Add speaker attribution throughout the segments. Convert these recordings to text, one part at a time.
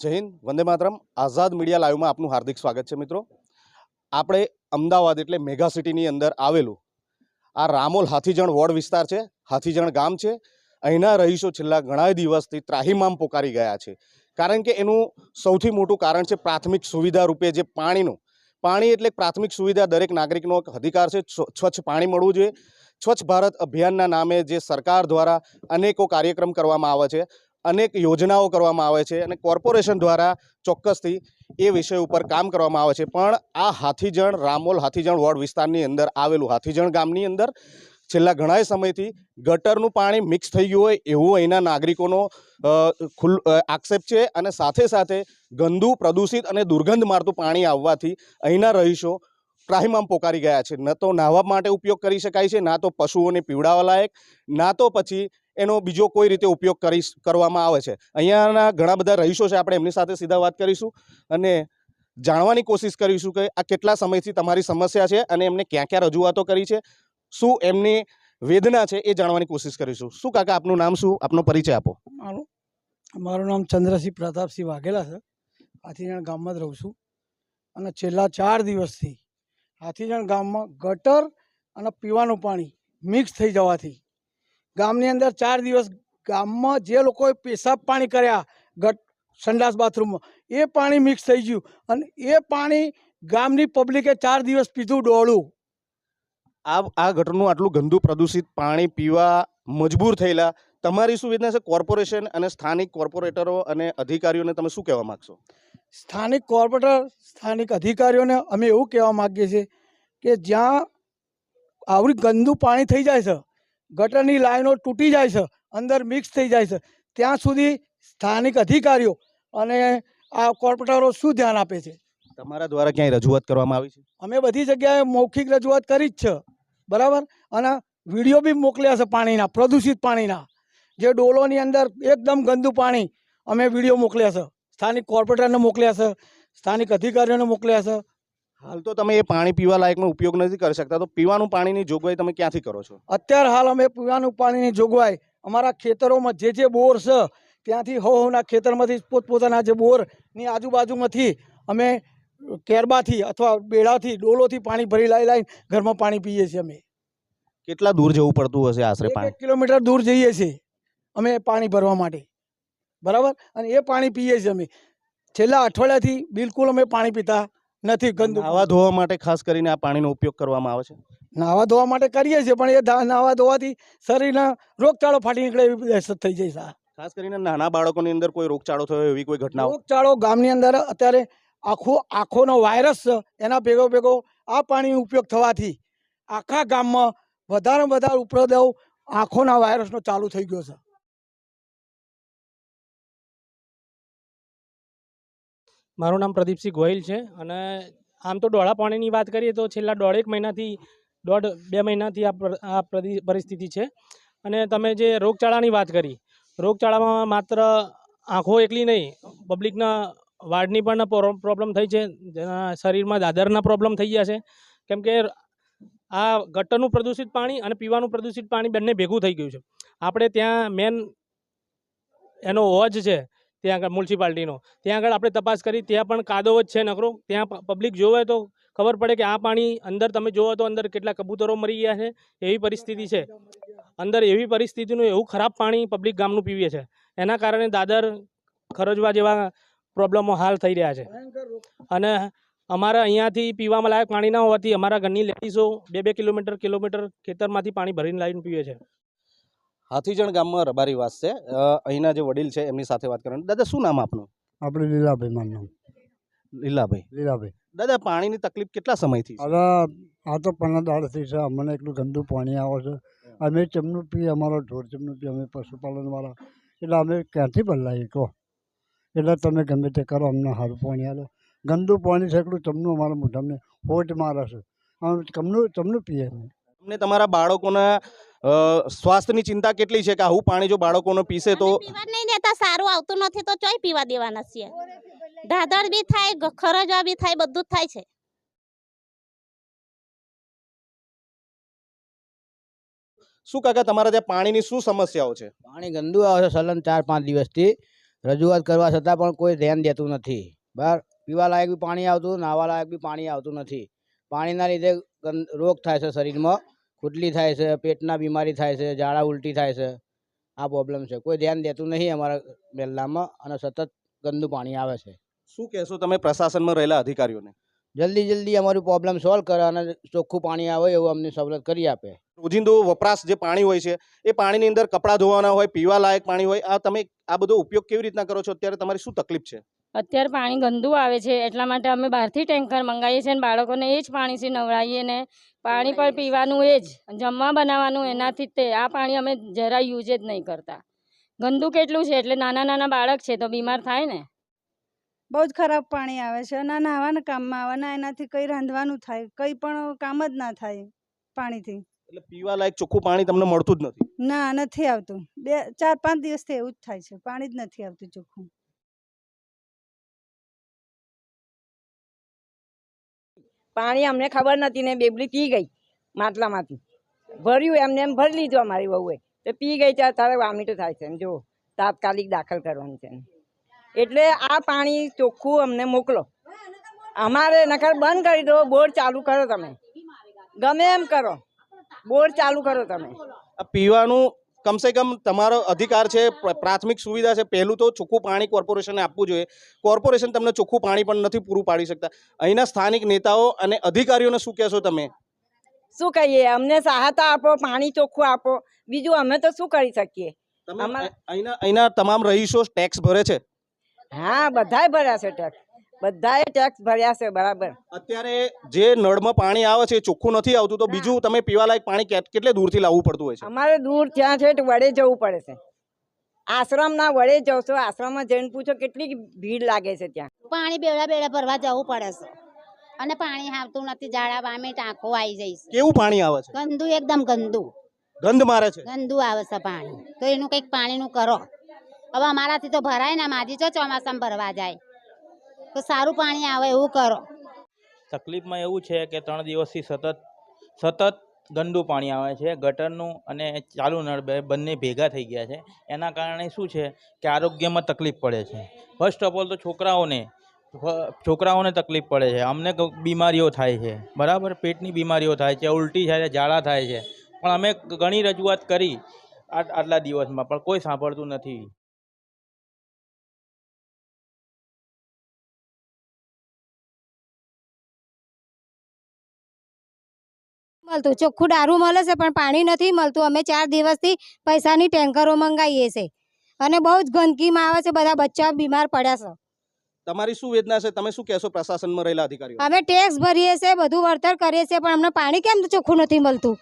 Speaker 1: જય હિન્દ, વંદે માતરમ. આઝાદ મીડિયા લાઈવમાં આપનું હાર્દિક સ્વાગત છે મિત્રો. આપણે અમદાવાદ એટલે મેગા સિટીની અંદર આવેલું આ રામોલ હાથીજણ વોર્ડ વિસ્તાર છે, હાથીજણ ગામ છે. અહીંના રહીશો છેલ્લા ઘણા દિવસથી ત્રાહિમામ પોકારી ગયા છે. કારણ કે એનું સૌથી મોટું કારણ છે પ્રાથમિક સુવિધા રૂપે જે પાણીનું. પાણી એટલે પ્રાથમિક સુવિધા દરેક નાગરિકનો અધિકાર છે. સ્વચ્છ પાણી મળવું જોઈએ. સ્વચ્છ ભારત અભિયાનના નામે જે સરકાર દ્વારા અનેકો કાર્યક્રમ કરવામાં આવે છે. અનેક યોજનાઓ કરવામાં આવે છે અને કોર્પોરેશન દ્વારા ચોક્કસથી એ વિષય ઉપર કામ કરવામાં આવે છે. પણ આ હાથીજણ, રામોલ હાથીજણ વોર્ડ વિસ્તારની અંદર આવેલું હાથીજણ ગામની અંદર છેલ્લા ઘણા સમયથી ગટરનું પાણી મિક્સ થઈ ગયું હોય એવું અહીંના નાગરિકોનો ખુલ્ આક્ષેપ છે અને સાથે સાથે ગંદુ, પ્રદૂષિત અને દુર્ગંધ મારતું પાણી આવવાથી અહીંના રહીશો ત્રાહિમામ પોકારી ગયા છે. ન તો નાહવા માટે ઉપયોગ કરી શકાય છે, ના તો પશુઓને પીવડાવવા લાયક, ના તો પછી એનો બીજો કોઈ રીતે ઉપયોગ કરી કરવામાં આવે છે. અહીંયાના ઘણા બધા રહીશો છે, આપણે એમની સાથે સીધા વાત કરીશું અને જાણવાની કોશિશ કરીશું કે આ કેટલા સમયથી તમારી સમસ્યા છે અને એમને ક્યાં ક્યાં રજૂઆતો કરી છે, શું એમની વેદના છે એ જાણવાની કોશિશ કરીશું. શું કાકા, આપનું નામ શું? આપનો પરિચય આપો.
Speaker 2: મારું નામ ચંદ્રસિંહ પ્રતાપસિંહ વાઘેલા છે. હાથીજણ ગામમાં જ રહું છું. અને છેલ્લા ચાર દિવસથી હાથીજણ ગામમાં ગટર અને પીવાનું પાણી મિક્સ થઈ જવાથી ગામની અંદર ચાર દિવસ ગામમાં જે લોકોએ પેશાબ પાણી કર્યા ગટ સંડાસ બાથરૂમમાં એ પાણી મિક્સ થઈ ગયું અને એ પાણી ગામની પબ્લિકે ચાર દિવસ પીધું ડોળું.
Speaker 1: આ આ ગટરનું આટલું ગંદુ પ્રદૂષિત પાણી પીવા મજબૂર થયેલા. તમારી શું વેદના છે? કોર્પોરેશન અને સ્થાનિક કોર્પોરેટરો અને અધિકારીઓને તમે શું કહેવા માગશો?
Speaker 2: સ્થાનિક કોર્પોરેટર સ્થાનિક અધિકારીઓને અમે એવું કહેવા માગીએ છીએ કે જ્યાં આવડી ગંદુ પાણી થઈ જાય છે ગટરની લાઈનો તૂટી જાય છે અંદર મિક્સ થઈ જાય છે. ત્યાં સુધી સ્થાનિક અધિકારીઓ અને આ કોર્પોરેટરો શું ધ્યાન આપે છે?
Speaker 1: તમારા દ્વારા ક્યાંય રજૂઆત કરવામાં આવી છે?
Speaker 2: અમે બધી જગ્યાએ મૌખિક રજૂઆત કરી જ છે બરાબર? અને વીડિયો બી મોકલ્યા છે પાણીના પ્રદૂષિત પાણીના. જે ડોલોની અંદર એકદમ ગંદુ પાણી અમે વીડિયો મોકલ્યા છે. સ્થાનિક કોર્પોરેટરને મોકલ્યા છે સ્થાનિક અધિકારીઓને મોકલ્યા છે.
Speaker 1: હાલ તો તમે એ પાણી પીવા લાયકનો ઉપયોગ નથી કરી શકતા. તો પીવાનું પાણીની જોગવાઈ તમે ક્યાંથી કરો છો?
Speaker 2: અત્યારે હાલ અમે પીવાનું પાણીની જોગવાઈ. અમારા ખેતરોમાં જે જે બોર છે ત્યાંથી હો હોના ખેતરમાંથી પોતપોતાના જે બોરની આજુબાજુમાંથી અમે કેરબાથી અથવા બેડાથી ડોલોથી પાણી ભરી લાવી લાવીને ઘરમાં પાણી પીએ છીએ અમે.
Speaker 1: કેટલા દૂર જવું પડતું હશે આશરે પાણી?
Speaker 2: કિલોમીટર દૂર જઈએ છીએ અમે પાણી ભરવા માટે. બરાબર? અને એ પાણી પીએ છીએ અમે. છેલ્લા અઠવાડિયાથી બિલકુલ અમે પાણી પીતા નથી ગંદુ.
Speaker 1: નાવા ધોવા માટે ખાસ કરીને આ પાણીનો ઉપયોગ કરવામાં આવે છે.
Speaker 2: નાવા ધોવા માટે કરીએ છીએ પણ એ નાવા ધોવાથી શરીરના રોગચાળો ફાટી નીકળે એવી દહેશત થઈ જાય છે
Speaker 1: ખાસ કરીને નાના બાળકોની અંદર કોઈ રોગચાળો થયો એવી કોઈ ઘટના
Speaker 2: રોગચાળો ગામની અંદર અત્યારે આખો આખોનો વાયરસ છે એના ભેગો ભેગો આ પાણીનો ઉપયોગ થવાથી આખા ગામમાં વધારે વધારે ઉપદ્રવ આંખોના વાયરસનો ચાલુ થઈ ગયો છે.
Speaker 3: મારું નામ પ્રદીપસિંહ ગોહિલ છે અને આમ તો ડોળા પાણીની વાત કરીએ તો છેલ્લા દોઢેક મહિનાથી, દોઢ બે મહિનાથી આ પરિસ્થિતિ છે. અને તમે જે રોગચાળાની વાત કરી, રોગચાળામાં માત્ર આંખો એકલી નહીં, પબ્લિકના વાર્ડની પણ પ્રો- પ્રોબ્લેમ થઈ છે, જેના શરીરમાં દાદરના પ્રોબ્લેમ થઈ ગયા છે. કેમ કે આ ગટરનું પ્રદૂષિત પાણી અને પીવાનું પ્રદૂષિત પાણી બંને ભેગું થઈ ગયું છે. આપણે ત્યાં મેન એનો ઓજ છે ત્યાં આગળ મ્યુનિસિપાલિટીનો. ત્યાં આગળ આપણે તપાસ કરી, ત્યાં પણ કાદવ જ છે નકરો. ત્યાં પબ્લિક જોવે તો ખબર પડે કે આ પાણી અંદર તમે જોવો તો અંદર કેટલા કબૂતરો મરી ગયા છે, એવી પરિસ્થિતિ છે. અંદર એવી પરિસ્થિતિનું એવું ખરાબ પાણી પબ્લિક ગામનું પીવે છે. એના કારણે દાદર ખરજવા જેવા પ્રોબ્લેમો હાલ થઈ રહ્યા છે. અને અમારા અહીંયાથી પીવામાં લાયક પાણી ના હોવાથી અમારા ઘરની લેડીઝો બે બે કિલોમીટર કિલોમીટર ખેતરમાંથી પાણી ભરીને લાવીને પીવે છે.
Speaker 1: હાથીજણ ગામમાં રબારી વાસ છે. અહીંના જે વડીલ છે એમની સાથે વાત કરવાની. દાદા શું નામ આપનું?
Speaker 4: આપણે લીલાભાઈ મારું નામ.
Speaker 1: લીલાભાઈ.
Speaker 4: લીલાભાઈ.
Speaker 1: દાદા પાણીની તકલીફ કેટલા સમયથી?
Speaker 4: હવે આ તો પંદર દાડથી છે. અમને એટલું ગંદુ પાણી આવે છે. અમે ચમનું પીએ અમારો ઢોર ચમનું પીએ અમે પશુપાલનવાળા એટલે અમે ક્યાંથી બદલાઈએ કહો? એટલે તમે ગમે તે કરો અમને સારું પાણી આલો. ગંદુ પાણી છે એટલું ચમનું અમારા મોઢામને હોટ મારે છે. અમે ચમનું ચમનું પીએ.
Speaker 1: અમને તમારા બાળકોના સ્વાસ્થ્યની ચિંતા કેટલી છે કે આવું પાણી જો બાળકોને પીશે તો
Speaker 5: પીવા નહીં દેતા સારું આવતું નથી તો ચોય પીવા દેવાના છીએ. ધાધળ બી થાય ખરજવા બી થાય બધું જ થાય છે.
Speaker 1: શું કાકા તમારા ત્યાં પાણીની શું સમસ્યાઓ છે?
Speaker 6: પાણી ગંદુ આવે છે સલન ચાર પાંચ દિવસથી. રજૂઆત કરવા છતાં પણ કોઈ ધ્યાન દેતું નથી. બહાર પીવા લાયક બી પાણી આવતું નાહવા લાયક બી પાણી આવતું નથી. પાણીના લીધે રોગ થાય છે શરીરમાં. ખુટલી થાય છે પેટના બીમારી થાય છે ઝાડા ઉલટી થાય છે આ પ્રોબ્લેમ છે. કોઈ ધ્યાન દેતું નહીં અમારા મહેલામાં અને સતત ગંદુ પાણી આવે છે.
Speaker 1: શું કહેશો તમે પ્રશાસનમાં રહેલા અધિકારીઓને?
Speaker 6: જલ્દી જલ્દી અમારું પ્રોબ્લેમ સોલ્વ કરે અને ચોખ્ખું પાણી આવે એવું અમને સવલત કરી આપે.
Speaker 1: રોજિંદો વપરાશ જે પાણી હોય છે એ પાણીની અંદર કપડાં ધોવાના હોય પીવા લાયક પાણી હોય આ તમે આ બધો ઉપયોગ કેવી રીતના કરો છો? અત્યારે તમારી શું તકલીફ છે?
Speaker 7: અત્યારે પાણી ગંદુ આવે છે એટલા માટે અમે બહારથી ટેન્કર મંગાવીએ છીએ અને બાળકોને એ જ પાણીથી નવડાવીએ ને પાણી પણ પીવાનું એ જ જમવા બનાવવાનું એનાથી તે આ પાણી અમે જરા યુઝ જ નહીં કરતા. ગંદુ કેટલું છે એટલે નાના નાના બાળક છે તો બીમાર થાય ને?
Speaker 8: બહુ જ ખરાબ પાણી આવે છે ના નાવાના કામમાં આવે ના એનાથી કંઈ રાંધવાનું થાય કંઈ પણ કામ જ ના થાય પાણીથી.
Speaker 1: એટલે પીવા લાયક ચોખ્ખું પાણી તમને મળતું જ નથી?
Speaker 8: ના નથી આવતું. બે ચાર પાંચ દિવસથી એવું જ થાય છે પાણી જ નથી આવતું ચોખ્ખું.
Speaker 9: પાણી અમને ખબર નથી ને બેબલી પી ગઈ માટલામાંથી. ભર્યું એમને એમ ભરી લીધું અમારી વહુએ. તો પી ગઈ ત્યારે તારે વામીટો થાય છે જો તાત્કાલિક દાખલ કરવાનું છે એટલે આ પાણી ચોખ્ખું અમને મોકલો. અમારે નકર બંધ કરી દો, બોર ચાલુ કરો તમે. ગમે એમ કરો. બોર ચાલુ કરો તમે.
Speaker 1: પીવાનું કમસે કમ તમારો અધિકાર છે પ્રાથમિક સુવિધા છે પહેલું તો ચોખ્ખું પાણી કોર્પોરેશનને આપવું જોઈએ. કોર્પોરેશન તમને ચોખ્ખું પાણી પણ નથી પૂરું પાડી શકતા. અહીંના સ્થાનિક નેતાઓ અને અધિકારીઓને શું કહેશો તમે?
Speaker 9: શું કહીએ? અમને સહાયતા આપો પાણી ચોખ્ખું આપો. બીજું અમે તો શું કરી શકીએ?
Speaker 1: અહીંના તમામ રહીશો ટેક્સ ભરે છે?
Speaker 9: હા બધાય ભર્યા છે ટેક્સ બધાએ ટેક્સ ભર્યા છે બરાબર.
Speaker 1: અત્યારે જે નળમાં પાણી આવે છે એ ચોખ્ખું નથી આવતું તો બીજું તમે પીવાલાયક પાણી કે- કેટલે દૂરથી લાવવું પડતું હોય છે?
Speaker 9: અમારે દૂર ત્યાં છે તો વડે જવું પડે છે. આશ્રમના વડે જાવ છો આશ્રમમાં જઈને પૂછો કેટલી ભીડ લાગે છે ત્યાં.
Speaker 5: પાણી બેડા બેડા ભરવા જવું પડે છે. અને પાણી આવતું નથી ઝાડા વામે ટાંકો આવી જાય છે.
Speaker 1: કેવું પાણી આવે છે?
Speaker 5: ગંદુ એકદમ ગંદુ.
Speaker 1: ગંધ મારે છે?
Speaker 5: ગંદુ આવે છે પાણી. તો એનું કંઈક પાણીનું કરો. હવે અમારાથી તો ભરાય ને માજી જો ચોમાસામાં ભરવા જાય. તો સારું પાણી આવે, એવું કરો.
Speaker 10: તકલીફમાં એવું છે કે ત્રણ દિવસથી સતત સતત ગંદુ પાણી આવે છે. ગટરનું અને ચાલુ નળ બે, બંને ભેગા થઈ ગયા છે. એના કારણે શું છે કે આરોગ્યમાં તકલીફ પડે છે. ફર્સ્ટ ઓફ ઓલ તો છોકરાઓને છોકરાઓને તકલીફ પડે છે. અમને બીમારીઓ થાય છે. બરાબર? પેટની બીમારીઓ થાય છે, ઉલટી થાય છે, ઝાડા થાય છે. પણ અમે ઘણી રજૂઆત કરી આટ- આટલા દિવસમાં, પણ કોઈ સાંભળતું નથી.
Speaker 7: મળતું. ચોખ્ખું દારૂ મળે છે પણ પાણી નથી મળતું. અમે ચાર દિવસથી પૈસાની ટેન્કરો મંગાવીએ છીએ અને બહુ જ ગંદકીમાં આવે છે બધા બચ્ચા બીમાર પડ્યા છે.
Speaker 1: તમારી શું વેદના છે? તમે શું કહેશો પ્રશાસનમાં રહેલા અધિકારીઓ?
Speaker 7: અમે ટેક્સ ભરીએ છીએ બધું વળતર કરીએ છીએ પણ અમને પાણી કેમ ચોખ્ખું નથી મળતું?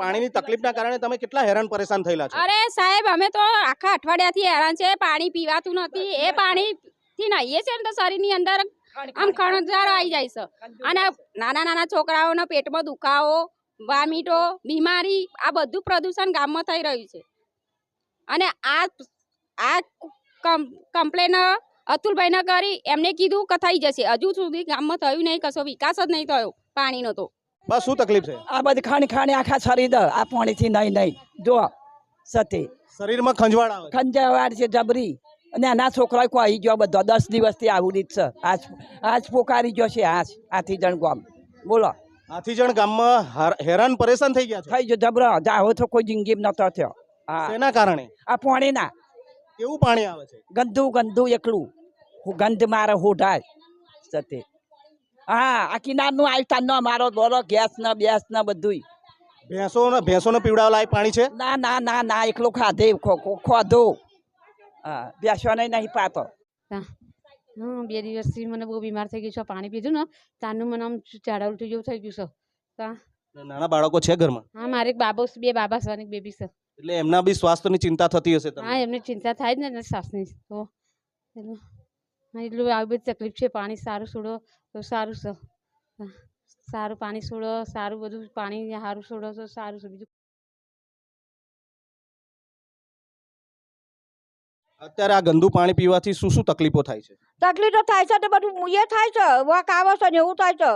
Speaker 1: પાણીની તકલીફના કારણે તમે કેટલા હેરાન પરેશાન થયેલા છો?
Speaker 11: અરે સાહેબ અમે તો આખા અઠવાડિયાથી હેરાન છે પાણી પીવાતું નથી. એ પાણીથી નાહીએ છે ને તો શરીરની અંદર આમ ખણજારો આવી જાય છે. અને નાના નાના છોકરાઓના પેટમાં દુખાવો વામીટો બીમારી આ બધું પ્રદૂષણ ગામમાં થઈ રહ્યું છે. અને આ આ કમ્પ્લેન અતુલભાઈને કરી એમને કીધું કે થઈ જશે. હજુ સુધી ગામમાં થયું નહીં કશો વિકાસ જ નહીં થયો પાણીનો તો.
Speaker 1: બસ શું તકલીફ છે?
Speaker 9: આ બધી ખાણી ખાણી આખા શરીર આ પાણીથી નહીં નહીં. જો સતી.
Speaker 1: શરીરમાં ખંજવાળ આવે.
Speaker 9: ખંજવાળ છે જબરી. અને આના છોકરા કોઈ આવી ગયો બધો દસ દિવસથી આવું રીત છે. આજ આજ પોકારી ગયો છે આજ આથી જણ ગામ. બોલો.
Speaker 1: આથી જણ ગામમાં હાર- હેરાન પરેશાન થઈ ગયા
Speaker 9: થઈ ગયો જબરો. જાહો તો કોઈ જિંદગી નતો થયો. હા.
Speaker 1: એના કારણે?
Speaker 9: આ પાણીના.
Speaker 1: કેવું પાણી આવે છે?
Speaker 9: ગંદુ ગંદુ એકલું. હું ગંધ મારે હોઢાય સતે. હા આ કિનારનું ન મારો દોરો ગેસ ને બેસ ને બધુંય.
Speaker 1: ભેંસો ભેંસોને પીવડાવવા લાયક પાણી છે?
Speaker 9: ના ના ના ના એકલું ખાધે ખોધો. હા બેસવાને નહીં પાતો.
Speaker 7: હા બે દિવસથી મને બહુ બીમાર થઈ ગઈ છું પાણી પીધું ને તાનું મને આમ ઝાડા ઉલટી જેવું થઈ ગયું છે.
Speaker 1: નાના બાળકો છે ઘરમાં?
Speaker 7: હા મારે એક બાબો બે બાબા છે અને એક બેબી છે.
Speaker 1: એટલે એમના બી સ્વાસ્થ્યની ચિંતા થતી હશે
Speaker 7: હા એમને ચિંતા થાય જ ને શ્વાસની તો. એટલું એટલું આવી બધી તકલીફ છે પાણી સારું છોડો તો સારું છે. સારું પાણી છોડો સારું બધું પાણી સારું છોડો તો સારું છે બીજું
Speaker 1: અત્યારે આ ગંદુ પાણી પીવાથી શું શું તકલીફો થાય છે?
Speaker 9: તકલીફો થાય છે તો બધું એ થાય છે વાક આવે છે ને એવું થાય છે.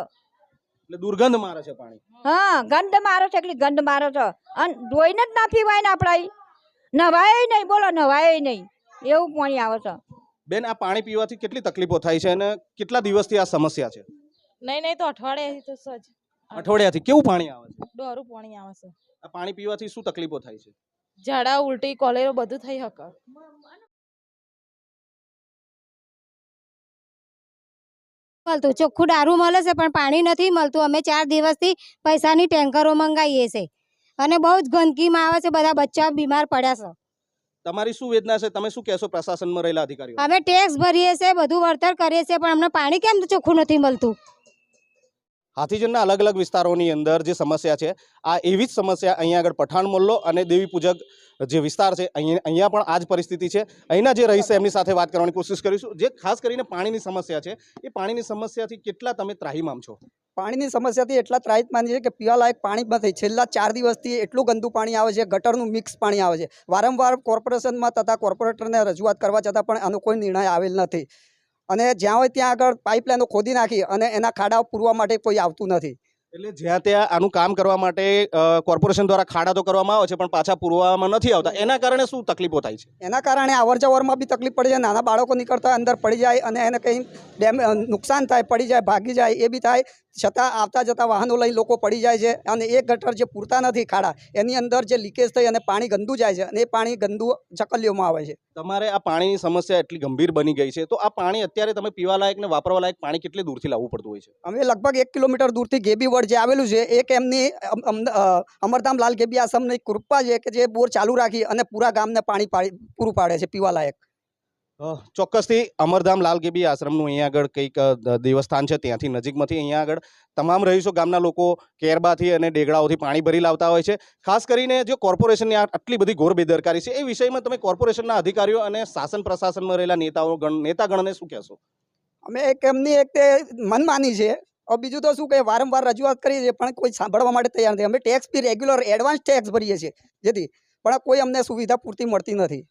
Speaker 1: એટલે દુર્ગંધ મારે છે પાણી.
Speaker 9: હા ગંધ મારે છે એટલી ગંધ મારે છે. અને ધોઈને જ ના પીવાય ને આપણા નવાય નહીં બોલો નવાય નહીં.
Speaker 11: એવું પાણી આવે છે.
Speaker 1: બેન આ પાણી પીવાથી કેટલી તકલીફો થાય છે અને કેટલા દિવસથી આ સમસ્યા છે?
Speaker 12: નહીં નહીં તો અઠવાડિયાથી તો સજ.
Speaker 1: અઠવાડિયાથી કેવું પાણી આવે છે?
Speaker 12: ડોરું પાણી આવે છે.
Speaker 1: આ પાણી પીવાથી શું તકલીફો થાય છે?
Speaker 12: ઝાડા ઉલટી કોલેરો બધું થઈ શકે
Speaker 5: મળતું. ચોખ્ખું દારૂ મળે છે પણ પાણી નથી મળતું અમે ચાર દિવસથી પૈસાની ટેન્કરો મંગાવીએ છે. અને બહુ જ ગંદકીમાં આવે છે બધા બચ્ચા બીમાર પડ્યા છે.
Speaker 1: તમારી શું વેદના છે? તમે શું કહેશો પ્રશાસનમાં રહેલા અધિકારીઓ?
Speaker 5: અમે ટેક્સ ભરીએ છીએ બધું વળતર કરીએ છીએ પણ અમને પાણી કેમ ચોખ્ખું નથી મળતું?
Speaker 1: હાથીજનના અલગ અલગ વિસ્તારોની અંદર જે સમસ્યા છે આ એવી જ સમસ્યા અહીંયા આગળ પઠાણ મોલ્લો અને દેવી પૂજક જે વિસ્તાર છે અહીંયા પણ આ જ પરિસ્થિતિ છે. અહીંના જે રહીશ એમની સાથે વાત કરવાની કોશિશ કરીશું. જે ખાસ કરીને પાણીની સમસ્યા છે, એ પાણીની સમસ્યાથી કેટલા તમે ત્રાહીમામ છો?
Speaker 13: પાણીની સમસ્યાથી એટલા ત્રાહિતમાન છે કે પીવાલાયક પાણી નથી. છેલ્લા ચાર દિવસથી એટલું ગંદુ પાણી આવે છે, ગટરનું મિક્સ પાણી આવે છે. વારંવાર કોર્પોરેશનમાં તથા કોર્પોરેટરને રજૂઆત કરવા છતાં પણ આનો કોઈ નિર્ણય આવેલ નથી. અને જ્યાં હોય ત્યાં આગળ પાઇપલાઈનો ખોદી નાખી અને એના ખાડાઓ પૂરવા માટે કોઈ આવતું નથી.
Speaker 1: એટલે જ્યાં ત્યાં આનું કામ કરવા માટે કોર્પોરેશન દ્વારા ખાડા તો કરવામાં આવે છે, પણ પાછા પૂરવામાં નથી આવતા. એના કારણે શું તકલીફો થાય છે?
Speaker 13: એના કારણે અવર જવરમાં બી તકલીફ પડી જાય, નાના બાળકો નીકળતા અંદર પડી જાય અને એને કંઈ ડેમ નુકસાન થાય, પડી જાય, ભાગી જાય, એ બી થાય. છતાં આવતા જતા વાહનો લઈ લોકો પડી જાય છે અને એ ગટર જે પૂરતા નથી ખાડા એની અંદર જે લીકેજ થઈ અને પાણી ગંદુ જાય છે અને એ પાણી ગંદુ ચકલીઓમાં આવે છે.
Speaker 1: તમારે આ પાણીની સમસ્યા એટલી ગંભીર બની ગઈ છે તો આ પાણી અત્યારે તમે પીવા લાયક ને વાપરવા લાયક પાણી કેટલી દૂરથી લાવવું પડતું હોય છે?
Speaker 13: અમે લગભગ એક કિલોમીટર દૂરથી ગેબી વડ જે આવેલું છે એક એમની અમરધામ લાલ ગેબી આશ્રમની કૃપા છે કે જે બોર ચાલુ રાખી અને પૂરા ગામને પાણી પૂરું પાડે છે પીવા લાયક.
Speaker 1: અ, ચોક્કસથી અમરધામ લાલગીબી આશ્રમનું અહીંયા આગળ કંઈક દેવસ્થાન છે ત્યાંથી નજીકમાંથી અહીંયા આગળ તમામ રહીશો ગામના લોકો કેરબાથી અને ડેગડાઓથી પાણી ભરી લાવતા હોય છે. ખાસ કરીને જે કોર્પોરેશનની આટલી બધી ઘોર બેદરકારી છે એ વિષયમાં તમે કોર્પોરેશનના અધિકારીઓ અને શાસન પ્રશાસનમાં રહેલા નેતાઓ ગણ નેતાગણને શું કહેશો?
Speaker 13: અમે એક એમની એક તે મનમાની છે. હવે બીજું તો શું કે વારંવાર રજૂઆત કરીએ છીએ પણ કોઈ સાંભળવા માટે તૈયાર નથી. અમે ટેક્સ બી રેગ્યુલર એડવાન્સ ટેક્સ ભરીએ છીએ જેથી પણ કોઈ અમને સુવિધા પૂરતી મળતી નથી.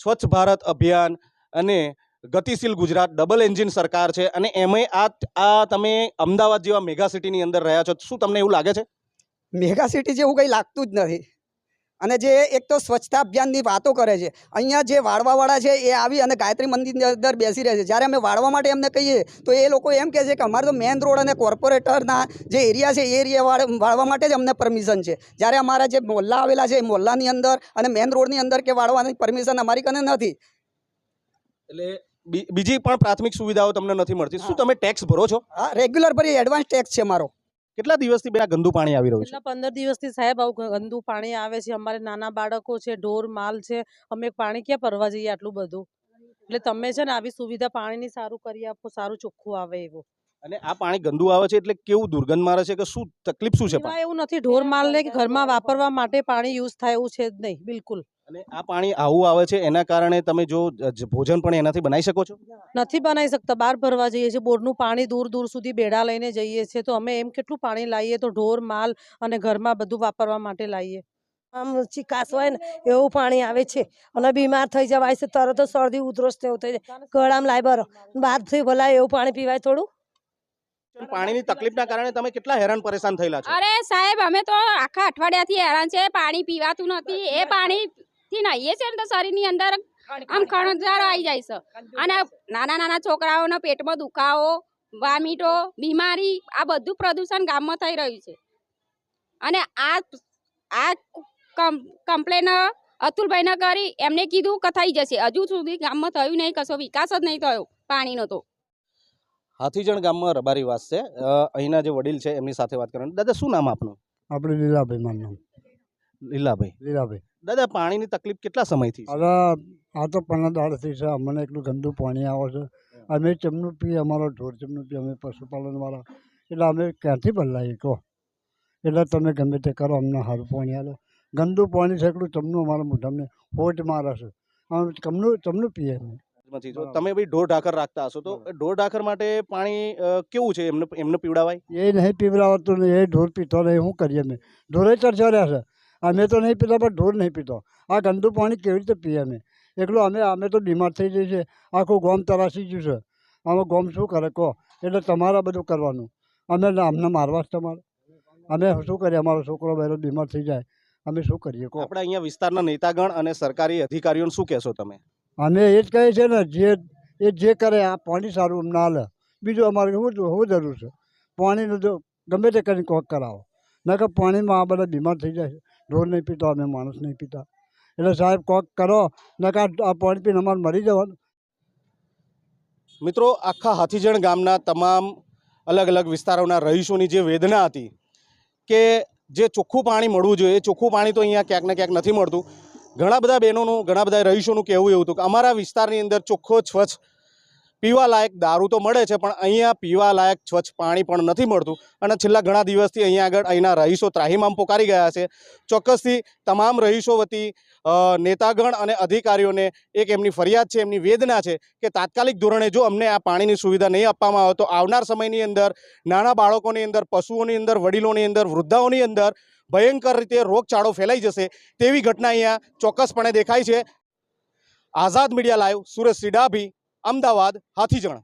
Speaker 1: સ્વચ્છ ભારત અભિયાન અને ગતિશીલ ગુજરાત ડબલ એન્જિન સરકાર છે અને એમાં આ આ તમે અમદાવાદ જેવા મેગા સિટીની અંદર રહ્યા છો. શું તમને એવું લાગે છે?
Speaker 13: મેગા સિટી જેવું કંઈ લાગતું જ નથી. અને જે એક તો સ્વચ્છતા અભિયાનની વાતો કરે છે. અહીંયા જે વાળવાવાળા છે એ આવી અને ગાયત્રી મંદિરની અંદર બેસી રહે છે. જ્યારે અમે વાળવા માટે એમને કહીએ, તો એ લોકો એમ કહે છે કે અમારે તો મેન રોડ અને કોર્પોરેટરના જે એરિયા છે, એ એરિયા વાળવા માટે જ અમને પરમિશન છે. જ્યારે અમારા જે મોહલ્લા આવેલા છે, એ મોહલ્લાની અંદર અને મેન રોડની અંદર કે વાળવાની પરમિશન અમારી કને નથી.
Speaker 1: એટલે બીજી પણ પ્રાથમિક સુવિધાઓ તમને નથી મળતી. શું તમે ટેક્સ ભરો છો?
Speaker 13: હા રેગ્યુલર ભરી એડવાન્સ ટેક્સ છે મારો.
Speaker 1: કેટલા દિવસથી બે ગંદુ પાણી આવી રહ્યું છે?
Speaker 12: પંદર દિવસથી સાહેબ આવું ગંદુ પાણી આવે છે. અમારે નાના બાળકો છે ઢોર માલ છે. અમે પાણી ક્યાં ભરવા જઈએ આટલું બધું? એટલે તમે છે ને આવી સુવિધા પાણીની સારું કરી આપો સારું ચોખ્ખું આવે એવું.
Speaker 1: અને આ પાણી ગંદુ આવે છે એટલે કેવું દુર્ગંધ મારે છે કે શું તકલીફ શું છે
Speaker 12: એવું નથી ઢોર માલને કે ઘરમાં વાપરવા માટે પાણી યુઝ થાય એવું છે જ નહીં બિલકુલ.
Speaker 1: અને આ પાણી આવું આવે છે એના કારણે તમે જો ભોજન પણ એનાથી બનાવી શકો છો?
Speaker 12: નથી બનાવી શકતા બહાર ભરવા જઈએ છીએ બોરનું પાણી દૂર દૂર સુધી બેડા લઈને જઈએ છીએ તો અમે એમ કેટલું પાણી લાવીએ તો ઢોર માલ અને ઘરમાં બધું વાપરવા માટે લાવીએ.
Speaker 14: આમ ચિકાસ હોય ને એવું પાણી આવે છે. અને બીમાર થઈ જવાય છે તરત જ શરદી ઉધરસ ને એવું થઈ જાય. ગળામાં લાય બરો બહારથી ભલાય એવું પાણી પીવાય થોડું.
Speaker 1: પાણીની તકલીફના કારણે તમે કેટલા હેરાન પરેશાન થયેલા છો?
Speaker 11: અરે સાહેબ, અમે તો આખા અઠવાડિયાથી હેરાન છે, પાણી પીવાતું નથી. એ પાણીથી નાહીએ છે ને તો શરીરની અંદર આમ ખણજારો આવી જાય છે. અને નાના નાના છોકરાઓના પેટમાં દુખાવો, વામીટો, બીમારી, આ બધું પ્રદૂષણ ગામમાં થઈ રહ્યું છે. અને આ આ કમ્પ્લેન અતુલભાઈને કરી, એમને કીધું કે જશે. હજુ સુધી ગામમાં થયું નહીં, કશો વિકાસ જ નહીં થયો પાણીનો તો.
Speaker 1: હાથીજણ ગામમાં રબારી વાસ છે. અહીંના જે વડીલ છે એમની સાથે વાત કરવાની. દાદા શું નામ આપનું?
Speaker 4: આપણે લીલાભાઈ મારું નામ.
Speaker 1: લીલાભાઈ.
Speaker 4: લીલાભાઈ.
Speaker 1: દાદા પાણીની તકલીફ કેટલા સમયથી?
Speaker 4: હવે આ તો પંદર દાડથી છે. અમને એટલું ગંદુ પાણી આવે છે. અમે ચમનું પીએ અમારો ઢોર ચમનું પીએ અમે પશુપાલનવાળા. એટલે અમે ક્યાંથી બદલાઈએ કહો? એટલે તમે ગમે તે કરો અમને સારું પાણી આલો. ગંદુ પાણી છે એટલું ચમનું અમારા મોઢામને હોટ મારે છે. અમે ચમનું ચમનું પીએ અમે.
Speaker 1: માંથી જો તમે ભાઈ ઢોર ઢાકર રાખતા હશો તો ઢોર ઢાકર માટે પાણી કેવું છે? એમને એમને પીવડાવાય?
Speaker 4: એ નહીં પીવડાવતું નહીં એ ઢોર પીતો નહીં. શું કરીએ અમે? ઢોરે ચર્ચા છે. અમે તો નહીં પીતા પણ ઢોર નહીં પીતો. આ ગંદુ પાણી કેવી રીતે પીએ અમે? એકલું અમે અમે તો બીમાર થઈ જઈએ છીએ. આખું ગોમ તરાસી ગયું છે. અમે ગોમ શું કરે? કહો. એટલે તમારે બધું કરવાનું. અમે અમને મારવા જ તમારે. અમે શું કરીએ? અમારો છોકરો બહેરો બીમાર થઈ જાય. અમે શું કરીએ? કહો.
Speaker 1: આપણે અહીંયા વિસ્તારના નેતાગણ અને સરકારી અધિકારીઓને શું કહેશો તમે?
Speaker 4: અમે એ જ કહીએ છીએ ને, જે, એ જે કરે આ પાણી સારું અમને હાલે બીજું અમારે શું શું જરૂર છે? પાણીનું તો ગમે તે કરીને કોક કરાવો. ના કે પાણીમાં આ બધા બીમાર થઈ જાય છે. ઢોર નહીં પીતા, અમે માણસ નહીં પીતા. એટલે સાહેબ કોક કરો નકા આ પાણી પીને અમારે મરી જવાનું.
Speaker 1: મિત્રો, આખા હાથીજણ ગામના તમામ અલગ અલગ વિસ્તારોના રહીશોની જે વેદના હતી કે જે ચોખ્ખું પાણી મળવું જોઈએ એ ચોખ્ખું પાણી તો અહીંયા ક્યાંક ને ક્યાંક નથી મળતું ઘણા બધા બહેનોનું, ઘણા બધા રહીશોનું કહેવું એવું હતું કે અમારા વિસ્તારની અંદર ચોખ્ખો સ્વચ્છ પીવાલાયક દારૂ તો મળે છે, પણ અહીંયા પીવાલાયક સ્વચ્છ પાણી પણ નથી મળતું. અને છેલ્લા ઘણા દિવસથી અહીંયા આગળ અહીંના રહીશો ત્રાહીમામ પોકારી ગયા છે. ચોક્કસથી તમામ રહીશો વતી નેતાગણ અને અધિકારીઓને એક એમની ફરિયાદ છે, એમની વેદના છે કે તાત્કાલિક ધોરણે જો અમને આ પાણીની સુવિધા નહીં આપવામાં આવે તો આવનાર સમયની અંદર નાના બાળકોની અંદર, પશુઓની અંદર, વડીલોની અંદર, વૃદ્ધાઓની અંદર ભયંકર રીતે રોગચાળો ફેલાઈ જશે તેવી ઘટના અહીંયા ચોક્કસપણે દેખાય છે. Azad media live, Surat Sidabhi, Ahmedabad, Hathijan.